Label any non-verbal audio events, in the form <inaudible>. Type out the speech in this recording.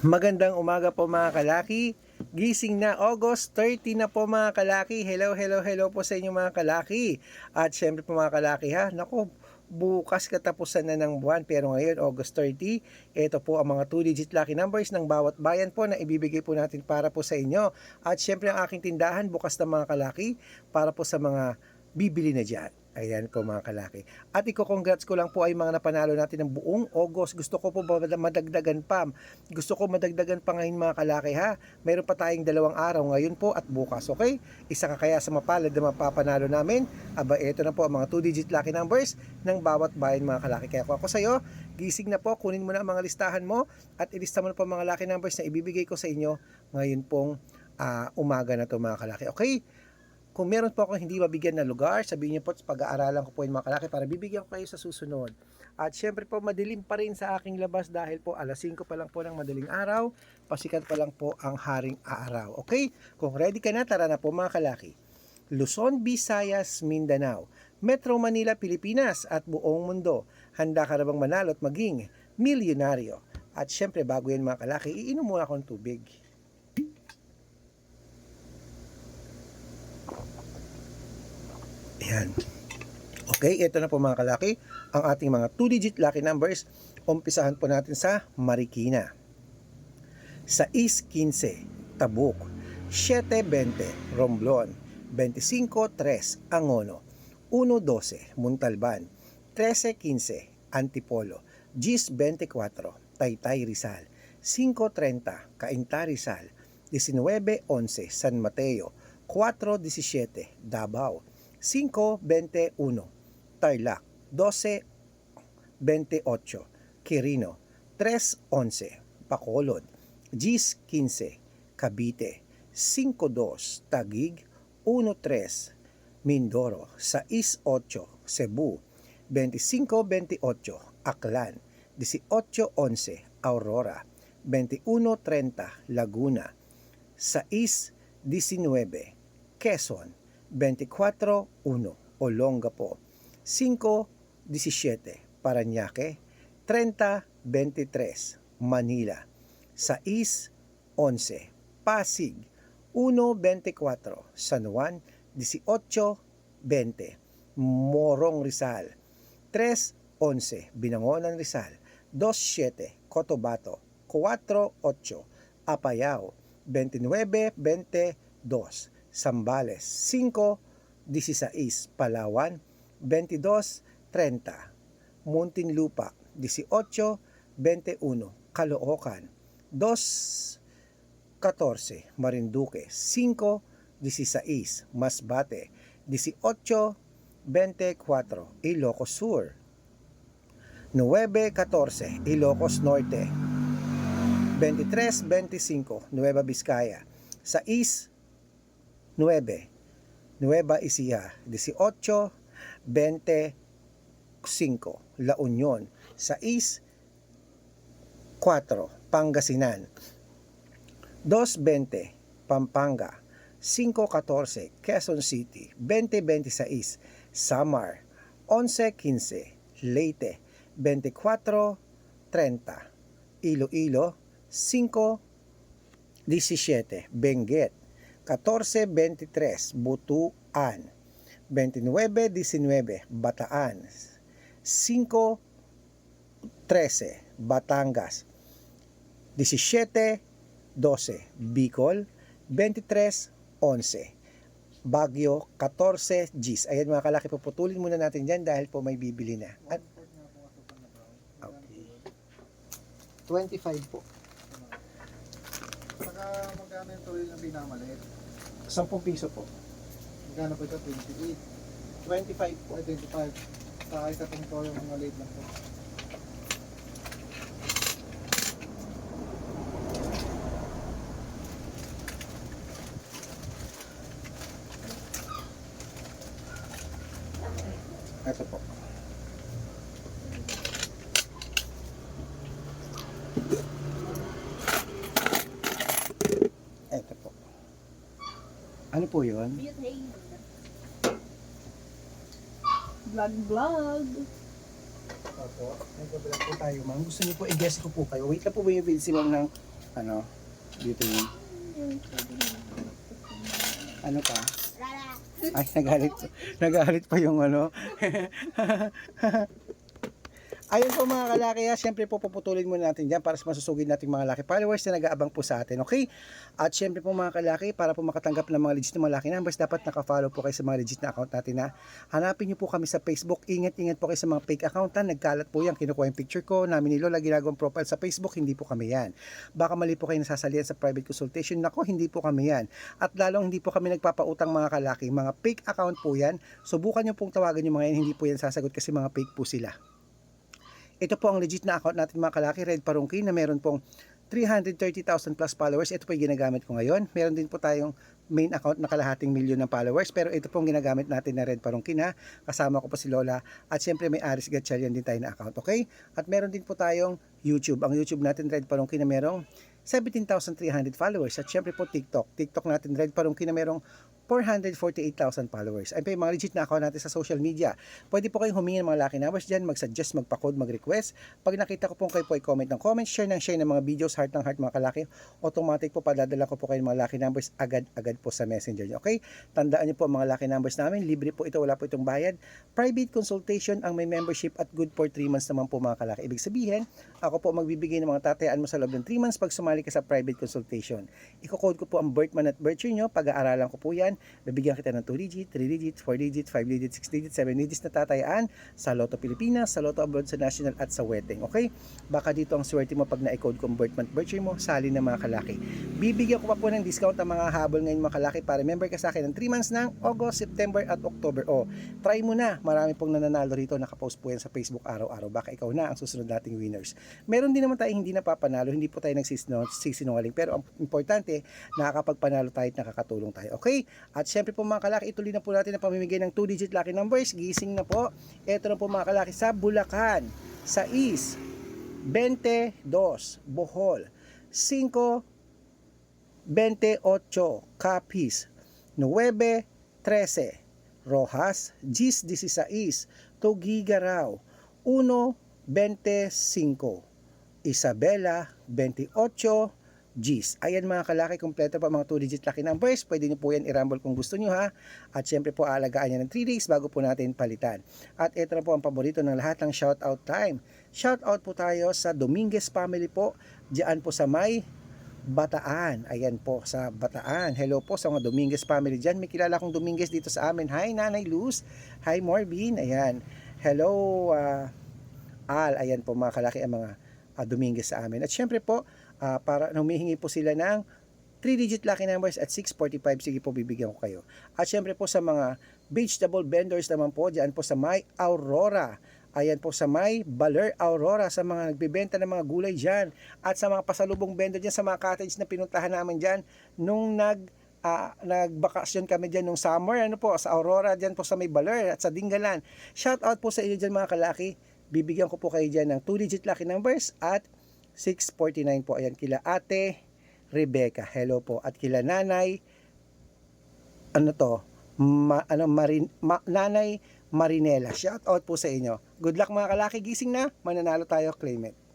Magandang umaga po mga kalaki. Gising na August 30 na po mga kalaki. Hello, hello, hello po sa inyo mga kalaki. At syempre po mga kalaki ha, nako, bukas katapusan na ng buwan pero ngayon August 30, ito po ang mga 2-digit lucky numbers ng bawat bayan po na ibibigay po natin para po sa inyo. At syempre ang aking tindahan bukas na mga kalaki para po sa mga bibili na dyan. Ayan po mga kalaki. At iko-congrats ko lang po ay mga napanalo natin ng buong August. Gusto ko po madagdagan pa. Gusto ko madagdagan pa ngayon mga kalaki ha. Meron pa tayong dalawang araw ngayon po at bukas. Okay? Isa ka kaya sa mapalad na mapapanalo namin. Aba, ito na po ang mga 2-digit lucky numbers ng bawat bayan mga kalaki. Kaya kung ako sa'yo, gising na po, kunin mo na ang mga listahan mo at ilista mo na po mga lucky numbers na ibibigay ko sa inyo ngayon pong ah, umaga na to mga kalaki. Okay? Kung meron po akong hindi mabigyan na lugar, sabihin niyo po, pag-aaralan ko po yung mga kalaki para bibigyan ko kayo sa susunod. At syempre po, madilim pa rin sa aking labas dahil po alas 5 pa lang po ng madaling araw, pasikat pa lang po ang haring araw. Okay? Kung ready ka na, tara na po mga kalaki. Luzon, Visayas, Mindanao, Metro Manila, Pilipinas at buong mundo. Handa ka na bang manalo at maging milyonaryo? At syempre, bago yan mga kalaki, iinom muna akong tubig. Ayan. Okay, ito na po mga kalaki, ang ating mga 2-digit lucky numbers. Umpisahan po natin sa Marikina. Sa East 15, Tabuk. 720, Romblon. 25-3, Angono. 1-12, Muntalban. 13-15, Antipolo. Gis 24, Taytay Rizal. 5.30, Cainta Rizal. 19.11, San Mateo. 4.17, Davao. 5.21, Tarlac. 12.28, Quirino. 3.11, Bacolod. Gis 15, Cavite. 5.2, Tagig. 1.3, Mindoro. 6.8, Cebu. 25.28, Aklan. 18.11, Aurora. 21.30, Laguna. 6.19, Quezon. 24.1, Olongapo. 5.17, Parañaque. 30.23, Manila. 6.11, Pasig. 1.24, San Juan. 18.20, Morong Rizal. 3.11, Binangonan Rizal. 2.7, Cotabato. 4.8, Apayao. 29.22, Zambales. 5.16, Palawan. 22.30, Muntinlupa. 18.21, Caloocan. 2.14, Marinduque. 5.16, Masbate. 18.24, Ilocos Sur. 9.14, Ilocos Norte. 23.25, Nueva Vizcaya. 6.9, Nueva Ecija. 18.25, La Union. 6.4, Pangasinan. 2.20, Pampanga. 5.14, Quezon City. 20.26, Samar. 11.15, Leyte. 24.30, Iloilo. 5.17, Benguet. 14.23, Butuan. 29.19, Bataan. 5.13, Batangas. 17.12, Bicol. 23.11, Baguio. 14 Gs. Ayan mga kalaki, puputulin muna natin dyan dahil po may bibili na. At, okay. 25 po. Saka magkano yung tuloy ng binamalit? 10 piso po. Magkano po ito? 28. 25 po. Ay, 25. Saka isa pong tuloy mga late lang po. Ito po. Ito po. Ano po yun? Butane. Vlog, vlog. Opo. Nagbablog po tayo, ma'am. Gusto niyo po i-guess ko po kayo. Wait lang po ba yung si ma'am ng Ano? Dito yun. Ano pa? Ay, nagalit, nagalit pa yung ano. <laughs> Ayun po mga kalaki ha, syempre po puputulin muna natin dyan para sa masusugid nating mga laki followers na nag-aabang po sa atin, okay? At syempre po mga kalaki, para po makatanggap ng mga legit na mga laki numbers, dapat nakafollow po kayo sa mga legit na account natin na hanapin nyo po kami sa Facebook, ingat-ingat po kayo sa mga fake account na nagkalat po yan, kinukuha yung picture ko, namin ni Lola, ginagawang profile sa Facebook, hindi po kami yan. Baka mali po kayo nasasalihan sa private consultation, nako hindi po kami yan. At lalong hindi po kami nagpapautang mga kalaki, mga fake account po yan, subukan nyo pong tawagan yung mga yan, hindi po yan sasagot kasi mga fake po sila. Ito po ang legit na account natin mga kalaki, Red Parungki, na meron pong 330,000 plus followers. Ito po yung ginagamit ko ngayon. Meron din po tayong main account na kalahating milyon ng followers. Pero ito po ang ginagamit natin na Red Parungkin ha. Kasama ko po si Lola. At syempre may Aris Gatchalian din tayo na account. Okay? At meron din po tayong YouTube. Ang YouTube natin Red Parungkin na merong 17,300 followers. At syempre po TikTok. TikTok natin Red Parungkin na merong 448,000 followers. Ayun pa yung mga legit na account natin sa social media. Pwede po kayong humingi ng mga lucky numbers dyan, mag-suggest, magpa-code, mag-request. Pag nakita ko po kayo po ay comment ng comment, share ng share ng mga videos, heart ng heart mga kalaki, automatic po padadala ko po kayo ng mga lucky numbers agad-agad po sa messenger nyo. Okay? Tandaan nyo po ang mga lucky numbers namin. Libre po ito, wala po itong bayad. Private consultation ang may membership at good for 3 months naman po mga kalaki. Ibig sabihin, ako po magbibigay ng mga tatayaan mo sa loob ng 3 months pag sumali ka sa private consultation. Iko-code ko po ang birth month at birth year nyo, pag-aaralan ko po yan, bibigyan kita ng 2 digit, 3 digit, 4 digit, 5 digit, 6 digit, 7 digits na tatayaan sa Lotto Pilipinas, sa Lotto Abroad, sa National at sa Wedding. Okay? Baka dito ang swerte mo pag na-code birth month, birth year mo, sali ng mga kalaki. Bibigyan ko pa po ng discount ang mga habol ngayon mga kalaki para member ka sa akin ng 3 months ng August, September at October. O, try mo na. Marami pong nananalo rito. Nakapost po yan sa Facebook araw-araw. Baka ikaw na ang susunod nating winners. Meron din naman tayong hindi napapanalo. Hindi po tayo nagsisinungaling. Pero ang importante, nakakapagpanalo tayo at nakakatulong tayo. Okay? At syempre po mga kalaki, ituloy na po natin ang pamimigay ng 2-digit lucky numbers. Gising na po. Ito na po mga kalaki sa Bulacan, sa East, 22, Bohol, 5, 28, Capiz, 9, 13, Rojas, Gis 16, Tugigaraw, 1, 25, Isabela, 28, Gis. Ayan mga kalaki, kompleto pa mga 2-digit lucky numbers. Pwede nyo po yan i-rumble kung gusto nyo ha. At syempre po, aalagaan yan ng 3 days bago po natin palitan. At ito na po ang paborito ng lahat ng shoutout time. Shoutout po tayo sa Dominguez family po. Diyan po sa may Bataan. Ayan po, sa Bataan. Hello po sa mga Dominguez family dyan. May kilala kong Dominguez dito sa amin. Hi, Nanay Luz. Hi, Morbin. Ayan. Hello, uh, Al. Ayan po, mga kalaki ang mga uh, Dominguez sa amin. At syempre po, uh, para humihingi po sila ng 3-digit lucky numbers at 645. Sige po, bibigyan ko kayo. At syempre po sa mga vegetable vendors naman po, dyan po sa May Aurora. Ayan po sa may Baler Aurora sa mga nagbebenta ng mga gulay dyan at sa mga pasalubong vendor dyan sa mga cottage na pinuntahan namin dyan nung nag ah, nagbakasyon kami dyan nung summer ano po sa Aurora dyan po sa may Baler at sa Dingalan shout out po sa inyo dyan mga kalaki bibigyan ko po kayo dyan ng 2 digit lucky numbers at 649 po ayan kila ate Rebecca. Hello po. At kila nanay ano to? Ma, ano marin, ma, nanay Marinela. Shout out po sa inyo. Good luck mga kalaki. Gising na mananalo tayo claim it